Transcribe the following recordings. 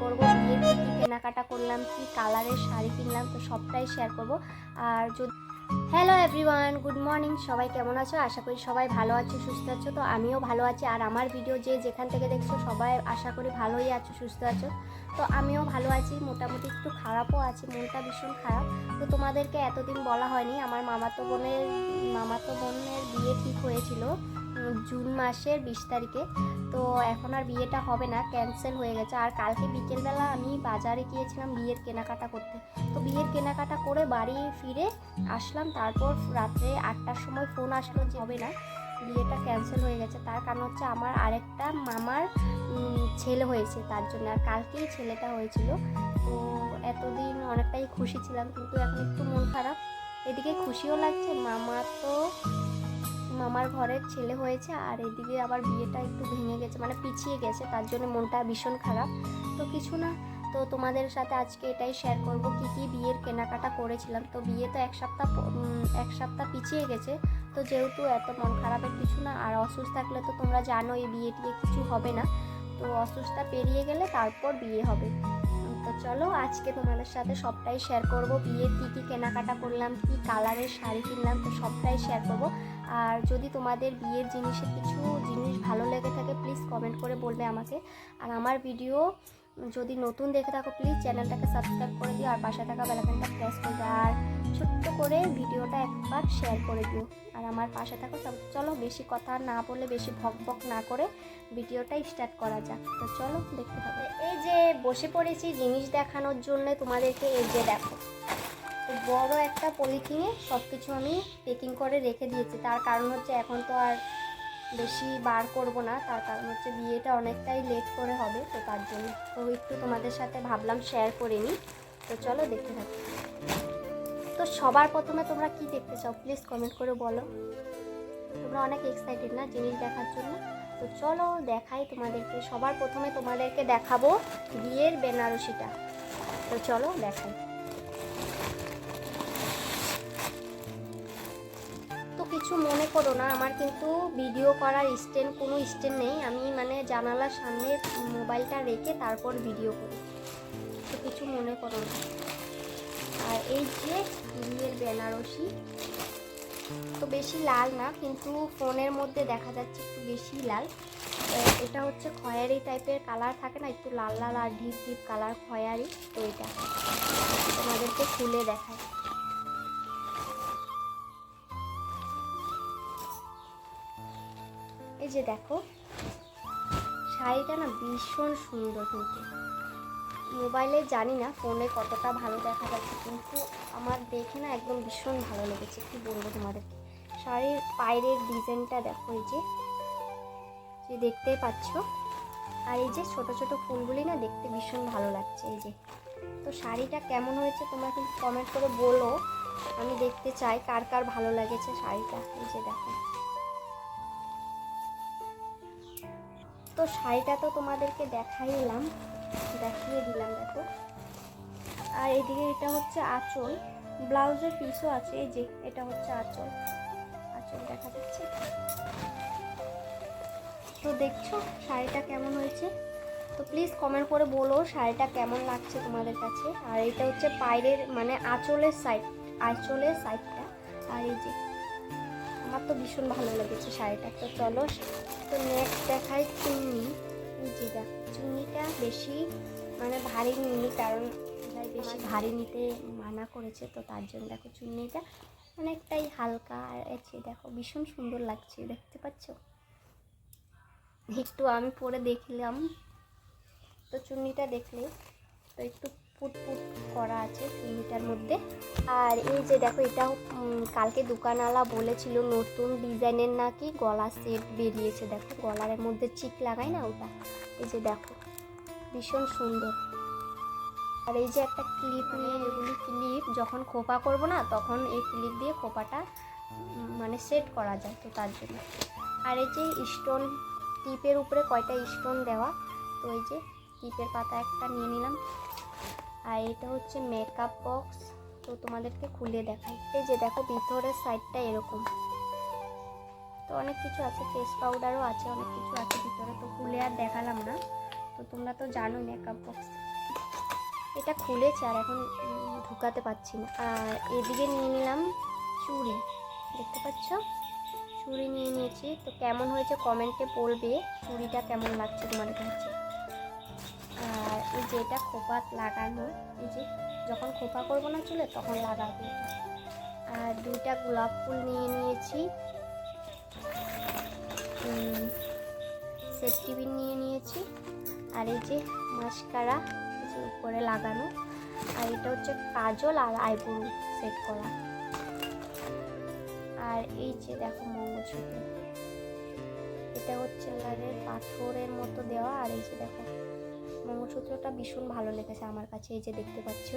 করব কেনাকাটা করলাম, কি কালারের শাড়ি কিনলাম, তো সবটাই শেয়ার করব। আর যদি হ্যালো এভরিওয়ান গুড মর্নিং সবাই কেমন আছো? আশা করি সবাই ভালো আছো, সুস্থ আছো, তো আমিও ভালো আছি। আর আমার ভিডিও যে যেখান থেকে দেখছ, সবাই আশা করি ভালোই আছো, সুস্থ আছো। তো আমিও ভালো আছি, মোটামুটি একটু খারাপও আছি, মনটা ভীষণ খারাপ। তো তোমাদেরকে এতদিন বলা হয়নি, আমার মামাতো বোনের মামাতো বোনের বিয়ে ঠিক হয়েছিল। জুন মাসের বিশ তারিখে। তো এখন আর বিয়েটা হবে না ক্যান্সেল হয়ে গেছে। আর কালকে বিকেলবেলা আমি বাজারে গিয়েছিলাম বিয়ের কেনাকাটা করতে। তো বিয়ের কেনাকাটা করে বাড়ি ফিরে আসলাম। তারপর রাত্রে আটটার সময় ফোন আসলো যে হবে না, বিয়েটা ক্যান্সেল হয়ে গেছে। তার কারণ হচ্ছে আমার আরেকটা মামার ছেলে হয়েছে তার জন্য। আর কালকেই ছেলেটা হয়েছিল। তো এতদিন অনেকটাই খুশি ছিলাম, কিন্তু এখন একটু মন খারাপ। এদিকে খুশিও লাগছে, মামা তো মামার ঘরের ছেলে হয়েছে আর এদিকে আবার বিয়েটা একটু ভেঙে গেছে মানে পিছিয়ে গেছে, তার জন্য মনটা ভীষণ খারাপ। তো কিছু না, তো তোমাদের সাথে আজকে এটাই শেয়ার করব কি কি বিয়ের কেনাকাটা করেছিলাম। তো বিয়ে তো এক সপ্তাহ এক সপ্তাহ পিছিয়ে গেছে, তো যেহেতু এত মন খারাপের কিছু না, আর অসুস্থ থাকলে তো তোমরা জানো এই বিয়ে টিয়ে কিছু হবে না। তো অসুস্থতা পেরিয়ে গেলে তারপর বিয়ে হবে। চলো, আজকে তোমাদের সাথে সবটাই শেয়ার করব। বিয়ের কী কী কেনাকাটা করলাম, কি কালারের শাড়ি কিনলাম, তো সবটাই শেয়ার করব। আর যদি তোমাদের বিয়ের জিনিসের কিছু জিনিস ভালো লেগে থাকে প্লিজ কমেন্ট করে বলবে আমাকে। আর আমার ভিডিও যদি নতুন দেখে থাকো প্লিজ চ্যানেলটাকে সাবস্ক্রাইব করে দিও, আর পাশে থাকা বেলাকানটা প্রেস করে দিও আর ছোট্ট করে ভিডিওটা একবার শেয়ার করে দিও। আর আমার পাশে থাকো চলো বেশি কথা না বলে, বেশি ভক ভক না করে ভিডিওটা স্টার্ট করা যাক। তো চলো দেখতে থাকো। এই যে বসে পড়েছি জিনিস দেখানোর জন্য তোমাদেরকে এই যে দেখো। বড় একটা পলিথিনে সব কিছু আমি পেকিং করে রেখে দিয়েছি। তার কারণ হচ্ছে এখন তো আর বেশি বার করব না। তার কারণ হচ্ছে বিয়েটা অনেকটাই লেট করে হবে। তো তার জন্য তো একটু তোমাদের সাথে ভাবলাম শেয়ার করে নিই। তো চলো দেখতে থাকি। সবার প্রথমে তোমরা কি দেখতে চাও? প্লিজ কমেন্ট করে বলো। তোমরা অনেক এক্সাইটেড না জিনিস দেখার জন্য? তো চলো দেখাই তোমাদেরকে। সবার প্রথমে তোমাদেরকে দেখাবো বিয়ের বেনারসিটা। তো চলো দেখাই। তো কিছু মনে করো না, আমার কিন্তু ভিডিও করার স্ট্যান্ড কোনো স্ট্যান্ড নেই। আমি মানে জানালার সামনে মোবাইলটা রেখে তারপর ভিডিও করি। তো কিছু মনে করো না। আর এই যে বিয়ের বেনারসি, তো বেশি লাল না, কিন্তু ফোনের মধ্যে দেখা যাচ্ছে একটু বেশি লাল। এটা হচ্ছে খয়েরি টাইপের কালার থাকে না, একটু লাল লাল আর ডিপ ডিপ কালার খয়েরি, তো এটা তোমাদেরকে খুলে দেখায় এই যে দেখো, শাড়িটা না ভীষণ সুন্দর কিন্তু। মোবাইলে জানি না, ফোনে কতটা ভালো দেখা যাচ্ছে, কিন্তু আমার দেখে না একদম ভীষণ ভালো লেগেছে, কি বলব তোমাদেরকে। শাড়ির পায়ের ডিজাইনটা দেখো এই যে যে দেখতেই পাচ্ছ। আর এই যে ছোট ছোট ফুলগুলি না দেখতে ভীষণ ভালো লাগছে, এই যে। তো শাড়িটা কেমন হয়েছে তোমরা কিন্তু কমেন্ট করে বলো, আমি দেখতে চাই কার কার ভালো লেগেছে শাড়িটা, এই যে দেখো। তো শাড়িটা তো তোমাদেরকে দেখাইলাম দেখিয়ে দিলাম, দেখো। আর এদিকে এটা হচ্ছে আঁচল। ব্লাউজের পিসও আছে, এই যে, এটা হচ্ছে আঁচল। আঁচল দেখা যাচ্ছে। তো দেখছ, শাড়িটা কেমন হয়েছে? তো প্লিজ কমেন্ট করে বলো শাড়িটা কেমন লাগছে তোমাদের কাছে। আর এটা হচ্ছে পায়ের মানে আঁচলের সাইড আঁচলের সাইডটা আর এই যে, আমার তো ভীষণ ভালো লেগেছে শাড়িটা। তো চলো, তো নেক্সট দেখাই চুন্নি। এই চুনিটা চুন্নিটা বেশি মানে ভারী নিইনি কারণ বেশি ভারী নিতে মানা করেছে তো তার জন্য দেখো চুনিটা অনেকটাই হালকা। আর আছে দেখো ভীষণ সুন্দর লাগছে দেখতে পাচ্ছ? একটু আমি পরে দেখলাম। তো চুন্নিটা দেখলে তো একটু পুট পুট করা আছে চুন্নিটার মধ্যে। আর এই যে দেখো এটাও কালকে দোকানওয়ালা বলেছিল নতুন ডিজাইনের নাকি গলা সেট বেরিয়েছে। দেখো গলার মধ্যে চিক লাগাই না ওটা? এই যে দেখো ভীষণ সুন্দর। আর এই যে একটা ক্লিপ নিয়ে এগুলি ক্লিপ যখন খোপা করব না তখন এই ক্লিপ দিয়ে খোপাটা মানে সেট করা যায় তো তার জন্য। আর এই যে স্টোন টিপের উপরে কয়টা স্টোন দেওয়া তো এই যে টিপের পাতা একটা নিয়ে নিলাম। আর এটা হচ্ছে মেকআপ বক্স তো তোমাদেরকে খুলে দেখাই। এই যে দেখো, ভিতরের সাইডটা এরকম। তো অনেক কিছু আছে ফেস পাউডারও আছে, অনেক কিছু আছে ভিতরে। তো খুলে আর দেখালাম না। তো তোমরা তো জানো মেকআপ বক্স এটা খুলেছে আর এখন ঢুকাতে পারছি না। আর এদিকে নিয়ে নিলাম চুড়ি। দেখতে পাচ্ছ? চুড়ি নিয়ে নিয়েছি। তো কেমন হয়েছে কমেন্টে বলবে। চুড়িটা কেমন লাগছে তোমাদের কাছে? যে এটা খোপা লাগানো, এই যে যখন খোপা করব না চুলে, তখন লাগাবো। আর দুইটা গোলাপ ফুল নিয়ে নিয়েছি। পিন নিয়ে নিয়েছি। আর এই যে মাস্কারা যে উপরে লাগানো। আর এটা হচ্ছে কাজল আর আইব্রো সেট করা। আর এই যে দেখো মঙ্গলসূত্র এটা হচ্ছে পাথরের মতো দেওয়া। আর এই যে দেখো মঙ্গলসূত্রটা ভীষণ ভালো লেগেছে আমার কাছে, এই যে দেখতে পাচ্ছ।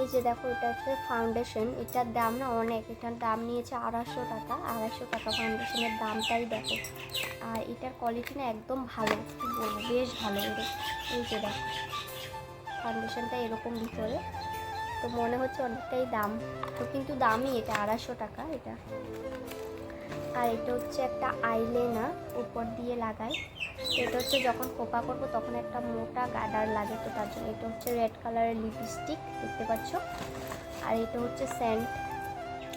এই যে দেখো, এটা হচ্ছে ফাউন্ডেশন এটার দাম না অনেক, এটার দাম নিয়েছে আড়াইশো টাকা আড়াইশো টাকা ফাউন্ডেশনের দামটাই দেখো। আর এটার কোয়ালিটি না একদম ভালো, কি বলব, বেশ ভালো এই যে দেখো ফাউন্ডেশনটা এরকম ভিতরে, তো মনে হচ্ছে অনেকটাই দাম, তো কিন্তু দামই এটা, আড়াইশো টাকা এটা। আর এটা হচ্ছে একটা আইলেনা উপর দিয়ে লাগাই এটা হচ্ছে যখন কোপা করব তখন একটা মোটা গাডার লাগে তো তার জন্য। এটা হচ্ছে রেড কালারের লিপস্টিক, দেখতে পাচ্ছ? আর এটা হচ্ছে সেন্ট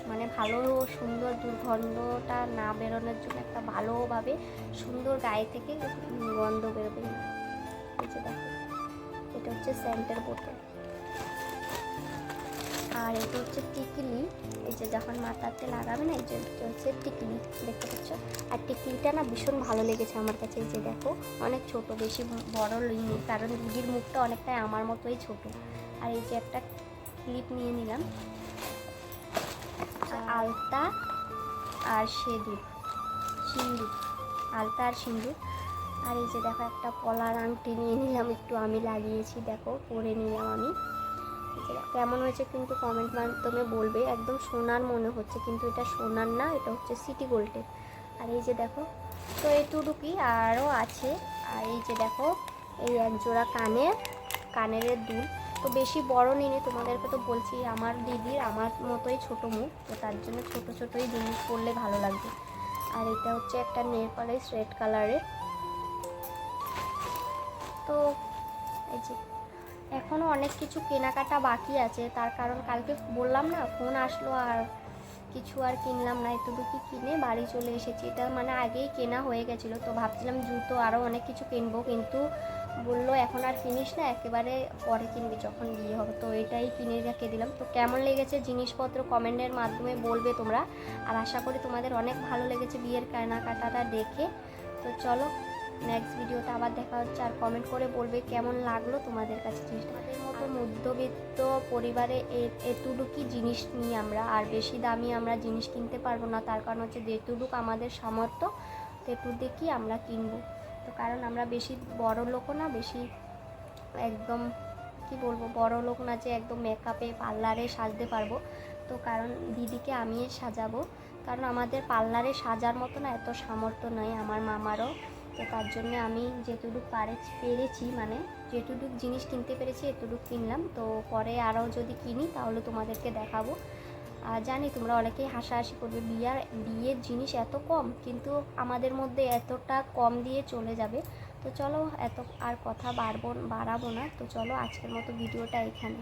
মানে ভালো, সুন্দর, দুর্গন্ধটা না বেরোনোর জন্য একটা ভালোভাবে সুন্দর গায়ে থেকে গন্ধ বেরোবে। না দেখো, এটা হচ্ছে সেন্টের বোতল। আর এটা হচ্ছে টিকলি। যখন মাথাতে লাগাবে না, এই যে এটা হচ্ছে টিকলি, দেখতে পাচ্ছ? আর টিকলিটা না ভীষণ ভালো লেগেছে আমার কাছে, এই যে দেখো, অনেক ছোট, বেশি বড় লইনি কারণ দিদির মুখটা অনেকটাই আমার মতোই ছোট। আর এই যে একটা ক্লিপ নিয়ে নিলাম। আলতা আর সেঁদুর, সিন্দুর, আলতা আর সিন্দুর। আর এই যে দেখো, একটা পলার আংটি নিয়ে নিলাম, একটু আমি লাগিয়েছি, দেখো, পরে নিলাম আমি। দেখো, কেমন হয়েছে কিন্তু কমেন্ট মাধ্যমে বলবে একদম সোনার মনে হচ্ছে কিন্তু এটা সোনার না এটা হচ্ছে সিটি গোল্ডের আর এই যে দেখো তো এটুকুই আরও আছে আর এই যে দেখো এই এক জোড়া কানের কানের দুল। তো বেশি বড় নিনি তোমাদেরকে তো বলছি আমার দিদির আমার মতোই ছোট মুখ তো তার জন্য ছোট ছোটোই জিনিস পরলে ভালো লাগবে। আর এটা হচ্ছে একটা নেল পালিশ রেড কালারের তো এই যে এখনও অনেক কিছু কেনাকাটা বাকি আছে। তার কারণ কালকে বললাম না, ফোন আসলো আর কিছু আর কিনলাম না, এতটুকু কিনে বাড়ি চলে এসেছি। এটা মানে আগেই কেনা হয়ে গেছিল, তো ভাবছিলাম জুতো আরও অনেক কিছু কিনবো, কিন্তু বলল এখন আর কিনিস না, একেবারে পরে কিনবি যখন বিয়ে হবে। তো এটাই কিনে রেখে দিলাম। তো কেমন লেগেছে জিনিসপত্র কমেন্টের মাধ্যমে বলবে তোমরা। আর আশা করি তোমাদের অনেক ভালো লেগেছে বিয়ের কেনাকাটাটা দেখে। তো চলো নেক্সট ভিডিওতে আবার দেখা হচ্ছে আর কমেন্ট করে বলবে কেমন লাগল তোমাদের কাছে জিনিসটা। মতো মধ্যবিত্ত পরিবারে এ- এতটুকুই জিনিস নিই আমরা আর বেশি দামি আমরা জিনিস কিনতে পারব না, তার কারণ হচ্ছে যেটুকু আমাদের সামর্থ্য তেটুকুই আমরা কিনবো। তো কারণ আমরা বেশি বড় লোকও না, বেশি একদম কি বলব, বড় লোক না যে একদম মেকআপে পার্লারে সাজতে পারব। তো কারণ দিদিকে আমি সাজাবো। কারণ আমাদের পার্লারে সাজার মতো না এত সামর্থ্য নয় আমার মামারও। তো তার জন্য আমি যেটুকু পারে, পেরেছি মানে যেটুকু জিনিস কিনতে পেরেছি এতটুকু কিনলাম। তো পরে আরও যদি কিনি তাহলে তোমাদেরকে দেখাবো। আর জানি তোমরা অনেকেই হাসাহাসি করবে, বিয়ার, বিয়ের জিনিস এত কম, কিন্তু আমাদের মধ্যে এতটা কম দিয়ে চলে যাবে। তো চলো এত, আর কথা বাড়বো, বাড়াবো না। তো চলো আজকের মতো ভিডিওটা এখানে।